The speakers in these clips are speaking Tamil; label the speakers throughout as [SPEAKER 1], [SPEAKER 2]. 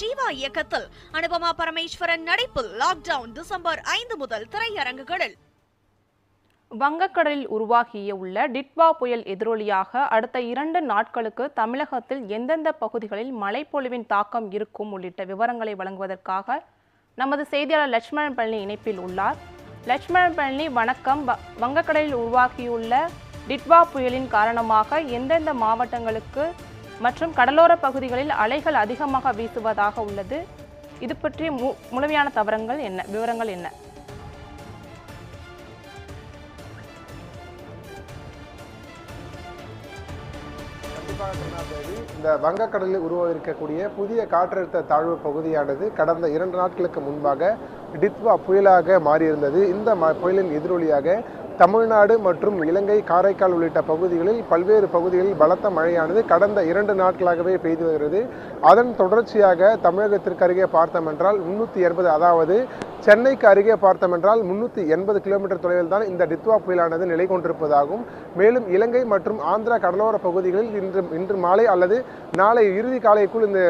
[SPEAKER 1] ஜீவா இயக்கத்தில் அனுபமா பரமேஸ்வரன் நடிப்பில் லாக்டவுன் டிசம்பர் ஐந்து முதல் திரையரங்குகளில்.
[SPEAKER 2] வங்கக்கடலில் உருவாகிய உள்ள டிட்வா புயல் எதிரொலியாக அடுத்த இரண்டு நாட்களுக்கு தமிழகத்தில் எந்தெந்த பகுதிகளில் மழைப்பொழிவின் தாக்கம் இருக்கும் உள்ளிட்ட விவரங்களை வழங்குவதற்காக நமது செய்தியாளர் லட்சுமணன் பழனி இணைப்பில் உள்ளார். லட்சுமணன் பழனி வணக்கம். வ- வங்கக்கடலில் உருவாகியுள்ள டிட்வா புயலின் காரணமாக எந்தெந்த மாவட்டங்களுக்கு மற்றும் கடலோர பகுதிகளில் அலைகள் அதிகமாக வீசுவதாக உள்ளது. இது பற்றி மு முழுமையான தவறங்கள் என்ன விவரங்கள் என்ன?
[SPEAKER 3] இந்த வங்கக்கடலில் உருவாகிருக்கக்கூடிய புதிய காற்றழுத்த தாழ்வு பகுதியானது கடந்த இரண்டு நாட்களுக்கு முன்பாக டித்வா புயலாக மாறியிருந்தது. இந்த ம- புயலின் எதிரொலியாக தமிழ்நாடு மற்றும் இலங்கை காரைக்கால் உள்ளிட்ட பகுதிகளில் பல்வேறு பகுதிகளில் பலத்த மழையானது கடந்த இரண்டு நாட்களாகவே பெய்து வருகிறது. அதன் தொடர்ச்சியாக தமிழகத்திற்கு அருகே பார்த்தோம் என்றால் முன்னூற்றி எண்பது அதாவது சென்னைக்கு அருகே பார்த்தமென்றால் முன்னூற்றி எண்பது கிலோமீட்டர் தொலைவில் தான் இந்த டித்வா புயலானது நிலை கொண்டிருப்பதாகும். மேலும் இலங்கை மற்றும் ஆந்திரா கடலோர பகுதிகளில் இன்று இன்று மாலை அல்லது நாளை இறுதி காலைக்குள் இந்த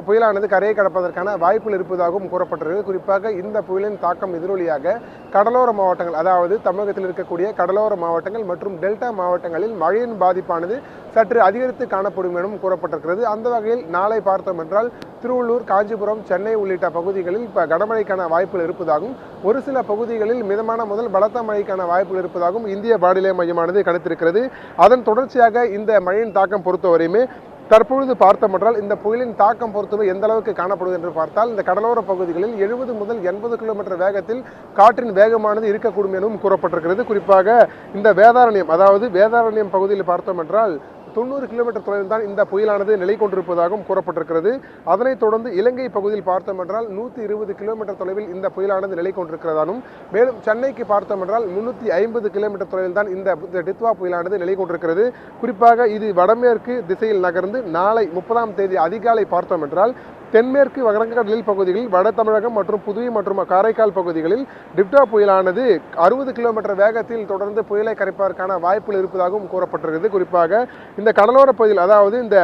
[SPEAKER 3] புயலானது கரையை கடப்பதற்கான வாய்ப்புகள் இருப்பதாகவும் கூறப்பட்டிருக்கு. குறிப்பாக இந்த புயலின் தாக்கம் எதிரொலியாக கடலோர மாவட்டங்கள் அதாவது தமிழகத்தில் இருக்கக்கூடிய கடலோர மாவட்டங்கள் மற்றும் டெல்டா மாவட்டங்களில் மழையின் பாதிப்பானது சற்று அதிகரித்து காணப்படும் எனவும் கூறப்பட்டிருக்கிறது. அந்த வகையில் நாளை பார்த்தோம் என்றால் திருவள்ளூர் காஞ்சிபுரம் சென்னை உள்ளிட்ட பகுதிகளில் இப்போ கனமழைக்கான வாய்ப்புகள் இருப்பதாகவும் ஒரு சில பகுதிகளில் மிதமான முதல் பலத்த மழைக்கான வாய்ப்புகள் இருப்பதாகவும் இந்திய வானிலை மையமானது கணித்திருக்கிறது. அதன் தொடர்ச்சியாக இந்த மழையின் தாக்கம் பொறுத்தவரையுமே தற்பொழுது பார்த்தோம் என்றால் இந்த புயலின் தாக்கம் பொறுத்தவரை எந்த அளவுக்கு காணப்படுது என்று பார்த்தால் இந்த கடலோர பகுதிகளில் எழுபது முதல் எண்பது கிலோமீட்டர் வேகத்தில் காற்றின் வேகமானது இருக்கக்கூடும் எனவும் கூறப்பட்டிருக்கிறது. குறிப்பாக இந்த வேதாரண்யம் அதாவது வேதாரண்யம் பகுதியில் பார்த்தோம் என்றால் தொண்ணூறு கிலோமீட்டர் தொலைவில் தான் இந்த புயலானது நிலை கொண்டிருப்பதாகவும் கூறப்பட்டிருக்கிறது. அதனைத் தொடர்ந்து இலங்கை பகுதியில் பார்த்தோம் என்றால் நூற்றி இருபது கிலோமீட்டர் தொலைவில் இந்த புயலானது நிலை கொண்டிருக்கிறதாலும் மேலும் சென்னைக்கு பார்த்தோம் என்றால் முன்னூற்றி ஐம்பது கிலோமீட்டர் தொலைவில் தான் இந்த டித்வா புயலானது நிலை கொண்டிருக்கிறது. குறிப்பாக இது வடமேற்கு திசையில் நகர்ந்து நாளை முப்பதாம் தேதி அதிகாலை பார்த்தோம் என்றால் தென்மேற்கு வங்கக்கடலில் பகுதிகளில் வட தமிழகம் மற்றும் புதுவை மற்றும் காரைக்கால் பகுதிகளில் டிப்டா புயலானது அறுபது கிலோமீட்டர் வேகத்தில் தொடர்ந்து புயலை கரைப்பதற்கான வாய்ப்புகள் இருப்பதாகவும் கூறப்பட்டிருக்கிறது. குறிப்பாக இந்த கடலோர பகுதியில் அதாவது இந்த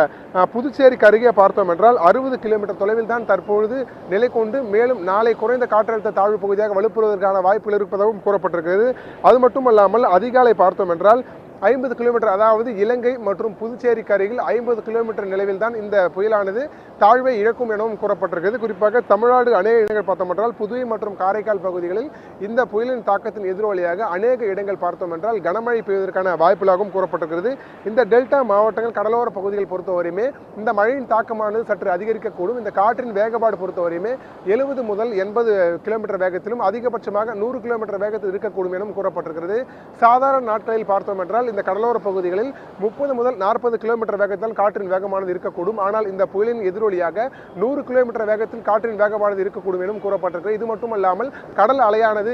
[SPEAKER 3] புதுச்சேரிக்கு அருகே பார்த்தோம் என்றால் அறுபது கிலோமீட்டர் தொலைவில் தான் தற்பொழுது நிலை கொண்டு மேலும் நாளை குறைந்த காற்றழுத்த தாழ்வு பகுதியாக வலுப்பெறுவதற்கான வாய்ப்புகள் இருப்பதாகவும் கூறப்பட்டிருக்கிறது. அது மட்டுமல்லாமல் அதிகாலை பார்த்தோம் என்றால் ஐம்பது கிலோமீட்டர் அதாவது இலங்கை மற்றும் புதுச்சேரிக்கு அருகில் ஐம்பது கிலோமீட்டர் நிலவில் தான் இந்த புயலானது தாழ்வை இழக்கும் எனவும் கூறப்பட்டிருக்கிறது. குறிப்பாக தமிழ்நாடு அநேக இடங்கள் பார்த்தோம் என்றால் புதுவை மற்றும் காரைக்கால் பகுதிகளில் இந்த புயலின் தாக்கத்தின் எதிரொலியாக அநேக இடங்கள் பார்த்தோம் என்றால் கனமழை பெய்வதற்கான வாய்ப்புகளாகவும் கூறப்பட்டிருக்கிறது. இந்த டெல்டா மாவட்டங்கள் கடலோர பகுதிகள் பொறுத்தவரையுமே இந்த மழையின் தாக்கமானது சற்று அதிகரிக்கக்கூடும். இந்த காற்றின் வேகப்பாடு பொறுத்தவரையுமே எழுபது முதல் எண்பது கிலோமீட்டர் வேகத்திலும் அதிகபட்சமாக நூறு கிலோமீட்டர் வேகத்தில் இருக்கக்கூடும் எனவும் கூறப்பட்டிருக்கிறது. சாதாரண நாட்களில் பார்த்தோம் என்றால் இந்த கடலோர பகுதிகளில் முப்பது முதல் நாற்பது கிலோமீட்டர் வேகத்தால் காற்றின் வேகமானது இருக்கக்கூடும். ஆனால் இந்த புயலின் வழியாக நூறு கிலோமீட்டர் வேகத்தில் காற்றின் வேகமானது இருக்கக்கூடும் எனவும் கூறப்பட்டிருக்கிறது. இது மட்டுமல்லாமல் கடல் அலையானது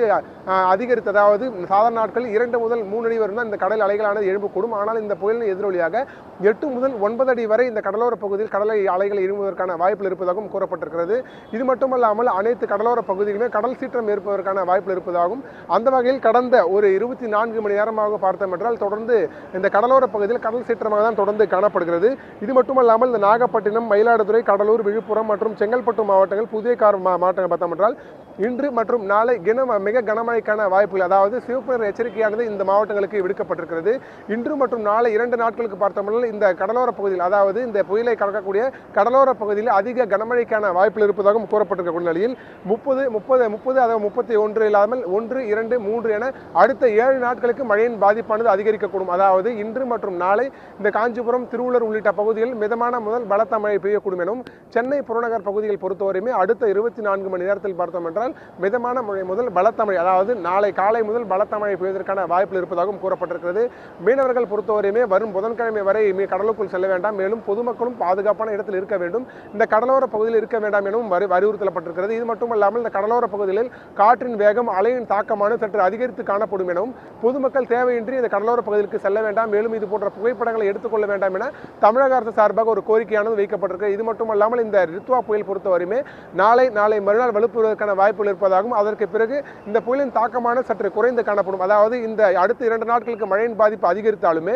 [SPEAKER 3] அதிகரித்து அதாவது சாதாரண நாட்கள் இரண்டு முதல் மூணு அடி வரும் தான் இந்த கடல் அலைகளானது எழும்பக்கூடும். ஆனால் இந்த புயலின் எதிரொலியாக எட்டு முதல் ஒன்பது அடி வரை இந்த கடலோர பகுதியில் கடலை அலைகள் எழும்புவதற்கான வாய்ப்புகள் இருப்பதாகவும் கூறப்பட்டிருக்கிறது. இது மட்டுமல்லாமல் அனைத்து கடலோர பகுதிகளுமே கடல் சீற்றம் ஏற்பதற்கான வாய்ப்புகள் இருப்பதாகவும் அந்த வகையில் கடந்த ஒரு இருபத்தி நான்கு மணி நேரமாக பார்த்தோம் என்றால் தொடர்ந்து இந்த கடலோர பகுதியில் கடல் சீற்றமாக தான் தொடர்ந்து காணப்படுகிறது. இது மட்டுமல்லாமல் இந்த நாகப்பட்டினம் மயிலாடுதுறை கடலூர் விழுப்புரம் மற்றும் செங்கல்பட்டு மாவட்டங்கள் புதிய கார் மா- மாவட்டங்கள் பார்த்தோம் என்றால் இன்று மற்றும் நாளை கன மிக கனமழைக்கான வாய்ப்புகள் அதாவது சிவப்பு எச்சரிக்கையானது இந்த மாவட்டங்களுக்கு விடுக்கப்பட்டிருக்கிறது. இன்று மற்றும் நாளை இரண்டு நாட்களுக்கு பார்த்தோம்னால் இந்த கடலோர பகுதியில் அதாவது இந்த புயலை கடக்கக்கூடிய கடலோர பகுதியில் அதிக கனமழைக்கான வாய்ப்புகள் இருப்பதாகவும் கூறப்பட்டிருக்கக்கூடிய நிலையில் முப்பது முப்பது முப்பது அதாவது முப்பத்தி ஒன்று இல்லாமல் ஒன்று இரண்டு மூன்று என அடுத்த ஏழு நாட்களுக்கு மழையின் பாதிப்பானது அதிகரிக்கக்கூடும். அதாவது இன்று மற்றும் நாளை இந்த காஞ்சிபுரம் திருவள்ளூர் உள்ளிட்ட பகுதிகளில் மிதமான முதல் பலத்த மழை பெய்யக்கூடும் எனவும் சென்னை புறநகர் பகுதிகள் பொறுத்தவரையுமே அடுத்த இருபத்தி நான்கு மணி நேரத்தில் பார்த்தோம் என்றால் மிதமான மழை முதல் பலத்த மழை அதாவது நாளை காலை முதல் பலத்த மழை பெய்வதற்கான வாய்ப்புகள் இருப்பதாகவும் கூறப்பட்டிருக்கிறது. மீனவர்கள் பொறுத்தவரையுமே வரும் புதன்கிழமை வரை மீ- கடலுக்குள் செல்ல வேண்டாம். மேலும் பொதுமக்களும் பாதுகாப்பான இடத்தில் இருக்க வேண்டும். இந்த கடலோர பகுதியில் இருக்க வேண்டாம் எனவும் வரி அறிவுறுத்தப்பட்டிருக்கிறது இது மட்டுமல்லாமல் இந்த கடலோர பகுதிகளில் காற்றின் வேகம் அலையின் தாக்கமானது சற்று அதிகரித்து காணப்படும் எனவும் பொதுமக்கள் தேவையின்றி இந்த கடலோர பகுதிக்கு செல்ல வேண்டாம். மேலும் இது போன்ற புகைப்படங்களை எடுத்துக்கொள்ள வேண்டாம் என தமிழக அரசு சார்பாக ஒரு கோரிக்கையானது வைக்கப்பட்டிருக்கு இது மட்டுமல்லாமல் இந்த ரித்வா புயல் பொறுத்தவரையுமே நாளை நாளை மறுநாள் வலுப்பெறுவதற்கான வாய்ப்புகள் இருப்பதாகவும் அதற்கு பிறகு இந்த புயலின் தாக்கமான சற்று குறைந்து காணப்படும். அதாவது இந்த அடுத்த இரண்டு நாட்களுக்கு மழையின் பாதிப்பு அதிகரித்தாலுமே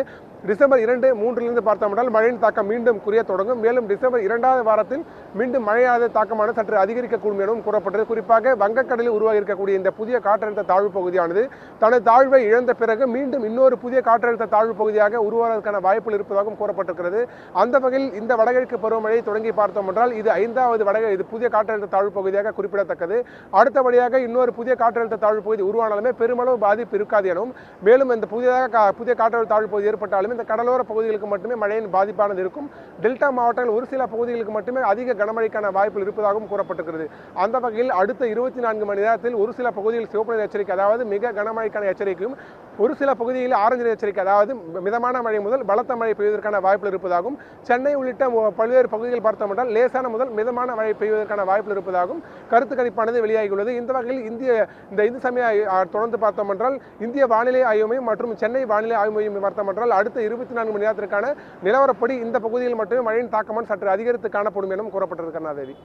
[SPEAKER 3] டிசம்பர் இரண்டு மூன்றிலிருந்து பார்த்தோம்னால் மழையின் தாக்கம் மீண்டும் குறைய தொடங்கும். மேலும் டிசம்பர் இரண்டாவது வாரத்தில் மீண்டும் மழையாத தாக்கமான சற்று அதிகரிக்கக்கூடும் எனவும் கூறப்பட்டது. குறிப்பாக வங்கக்கடலில் உருவாகி இருக்கக்கூடிய இந்த புதிய காற்றழுத்த தாழ்வு பகுதியானது தனது தாழ்வை இழந்த பிறகு மீண்டும் இன்னொரு புதிய காற்றழுத்த தாழ்வு பகுதியாக உருவாவதற்கான வாய்ப்புகள் இருப்பதாகவும் கூறப்பட்டிருக்கிறது. அந்த வகையில் இந்த வடகிழக்கு பருவமழை தொடங்கி பார்த்தோம் என்றால் இது ஐந்தாவது வடக இது புதிய காற்றழுத்த தாழ்வு பகுதியாக குறிப்பிடத்தக்கது. அடுத்தபடியாக இன்னொரு புதிய காற்றழுத்த தாழ்வு பகுதி உருவானாலுமே பெருமளவு பாதிப்பு இருக்காது எனவும் மேலும் இந்த புதிதாக புதிய காற்றழுத்த தாழ்வு பகுதி ஏற்பட்டாலும் இந்த கடலோர பகுதிகளுக்கு மட்டுமே மழையின் பாதிப்பானது இருக்கும். டெல்டா மாவட்டங்கள் ஒரு சில பகுதிகளுக்கு மட்டுமே அதிக கனமழைக்கான வாய்ப்புகள் இருப்பதாகவும் கூறப்பட்டிருக்கிறது. அந்த வகையில் அடுத்த இருபத்தி நான்கு மணி நேரத்தில் ஒரு சில பகுதிகளில் சிவப்பு நிற எச்சரிக்கை அதாவது மிக கனமழைக்கான எச்சரிக்கையும் ஒரு சில பகுதிகளில் ஆரஞ்சு நிற எச்சரிக்கை அதாவது மிதமான மழை முதல் பலத்த மழை பெய்வதற்கான வாய்ப்புகள் இருப்பதாகவும் சென்னை உள்ளிட்ட பல்வேறு பகுதிகள் பார்த்தோம் என்றால் லேசான முதல் மிதமான மழை பெய்வதற்கான வாய்ப்புகள் இருப்பதாகவும் கருத்து கணிப்பானது வெளியாகியுள்ளது இந்த வகையில் இந்திய இந்த இந்து சமய தொடர்ந்து பார்த்தோம் என்றால் இந்திய வானிலை ஆய்வு மையம் மற்றும் சென்னை வானிலை ஆய்வு மையம் பார்த்தோம் என்றால் அடுத்த இருபத்தி நான்கு மணி நேரத்திற்கான நிலவரப்படி இந்த பகுதியில் மட்டுமே மழையின் தாக்கமான சற்று அதிகரித்து காணப்படும் எனவும் கூறப்பட்டிருக்கிறது தேவி